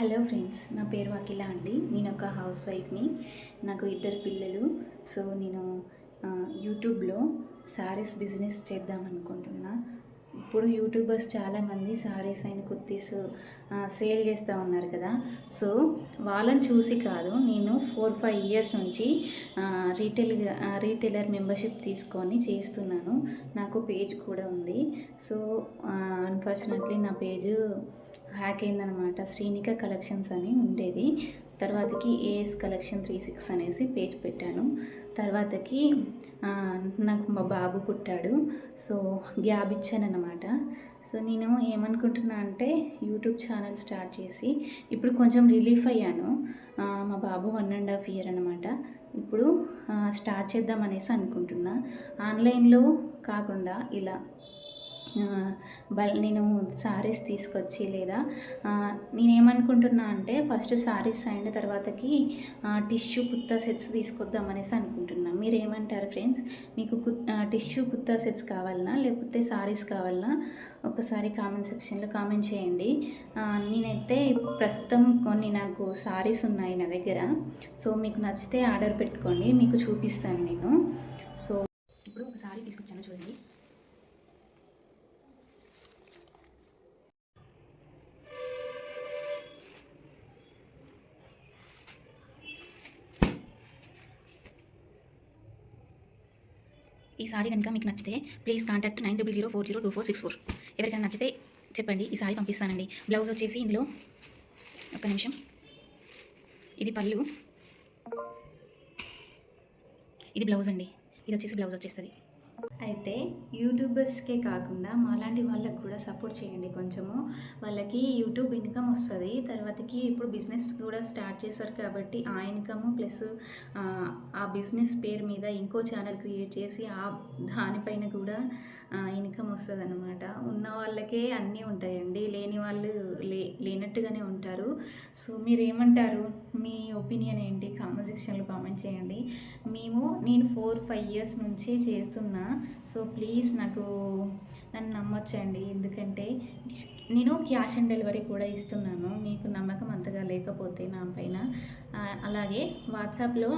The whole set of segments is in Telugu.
హలో ఫ్రెండ్స్ నా పేరు అఖిల అండి. నేను ఒక హౌస్ వైఫ్ని. నాకు ఇద్దరు పిల్లలు. సో నేను యూట్యూబ్లో శారీస్ బిజినెస్ చేద్దాం అనుకుంటున్నా. ఇప్పుడు యూట్యూబర్స్ చాలామంది శారీస్ అయిన కుర్తీస్ సేల్ చేస్తూ ఉన్నారు కదా. సో వాళ్ళని చూసి కాదు నేను ఫోర్ ఫైవ్ ఇయర్స్ నుంచి రీటైల్ రీటైలర్ మెంబర్షిప్ తీసుకొని చేస్తున్నాను. నాకు పేజ్ కూడా ఉంది. సో అన్ఫార్చునేట్లీ నా పేజ్ హ్యాక్ అయిందనమాట శ్రీనిక కలెక్షన్స్ అని ఉండేది. తర్వాతకి ఏఎస్ కలెక్షన్ త్రీ సిక్స్ అనేసి పేజ్ పెట్టాను. తర్వాతకి నాకు మా బాబు పుట్టాడు. సో గ్యాబ్ ఇచ్చానమాట సో నేను ఏమనుకుంటున్నా అంటే యూట్యూబ్ ఛానల్ స్టార్ట్ చేసి ఇప్పుడు కొంచెం రిలీఫ్ అయ్యాను. మా బాబు వన్ అండ్ హాఫ్ ఇయర్ అనమాట ఇప్పుడు స్టార్ట్ చేద్దాం అనేసి అనుకుంటున్నా. ఆన్లైన్లో కాకుండా ఇలా నేను శారీస్ తీసుకొచ్చి లేదా నేనేమనుకుంటున్నా అంటే ఫస్ట్ సారీస్ అయిన తర్వాతకి టిష్యూ కుత్తా సెట్స్ తీసుకొద్దాం అనేసి అనుకుంటున్నా. మీరు ఏమంటారు ఫ్రెండ్స్? మీకు టిష్యూ కుత్తా సెట్స్ కావాలనా? లేకపోతే సారీస్ కావాలనా? ఒకసారి కామెంట్ సెక్షన్లో కామెంట్ చేయండి. నేనైతే ప్రస్తుతం కొన్ని నాకు సారీస్ ఉన్నాయి నా దగ్గర. సో మీకు నచ్చితే ఆర్డర్ పెట్టుకోండి. మీకు చూపిస్తాను నేను. సో ఈ సారీ కనుక మీకు నచ్చితే please contact nine double zero four zero two four six four ఎవరికైనా నచ్చితే చెప్పండి ఈ సారీ పంపిస్తానండి. బ్లౌజ్ వచ్చేసి ఇందులో ఒక్క నిమిషం. ఇది పళ్ళు. ఇది బ్లౌజ్ అండి. ఇది వచ్చేసి బ్లౌజ్ వచ్చేస్తుంది. అయితే యూట్యూబర్స్కే కాకుండా మాలాంటి వాళ్ళకి కూడా సపోర్ట్ చేయండి కొంచెము. వాళ్ళకి యూట్యూబ్ ఇన్కమ్ వస్తుంది. తర్వాతకి ఇప్పుడు బిజినెస్ కూడా స్టార్ట్ చేశారు కాబట్టి ఆ ఇన్కమ్ ప్లస్ ఆ బిజినెస్ పేరు మీద ఇంకో ఛానల్ క్రియేట్ చేసి ఆ దానిపైన కూడా ఇన్కమ్ వస్తుంది అనమాట ఉన్న వాళ్ళకే అన్నీ ఉంటాయండి. లేని వాళ్ళు లే లేనట్టుగానే ఉంటారు. సో మీరు ఏమంటారు మీ ఒపీనియన్ ఏంటి? కామెంట్ సెక్షన్లో కామెంట్ చేయండి. మేము నేను ఫోర్ ఫైవ్ ఇయర్స్ నుంచి చేస్తున్నా. సో ప్లీజ్ నాకు నన్ను నమ్మొచ్చండి. ఎందుకంటే నేను క్యాష్ ఆన్ డెలివరీ కూడా ఇస్తున్నాను. మీకు నమ్మకం అంతగా లేకపోతే నా పైన. అలాగే వాట్సాప్లో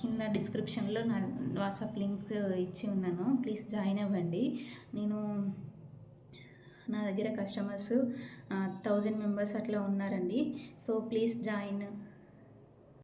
కింద డిస్క్రిప్షన్లో నా వాట్సాప్ లింక్ ఇచ్చి ఉన్నాను. ప్లీజ్ జాయిన్ అవ్వండి. నేను నా దగ్గర కస్టమర్స్ థౌజండ్ మెంబర్స్ అట్లా ఉన్నారండి. So please join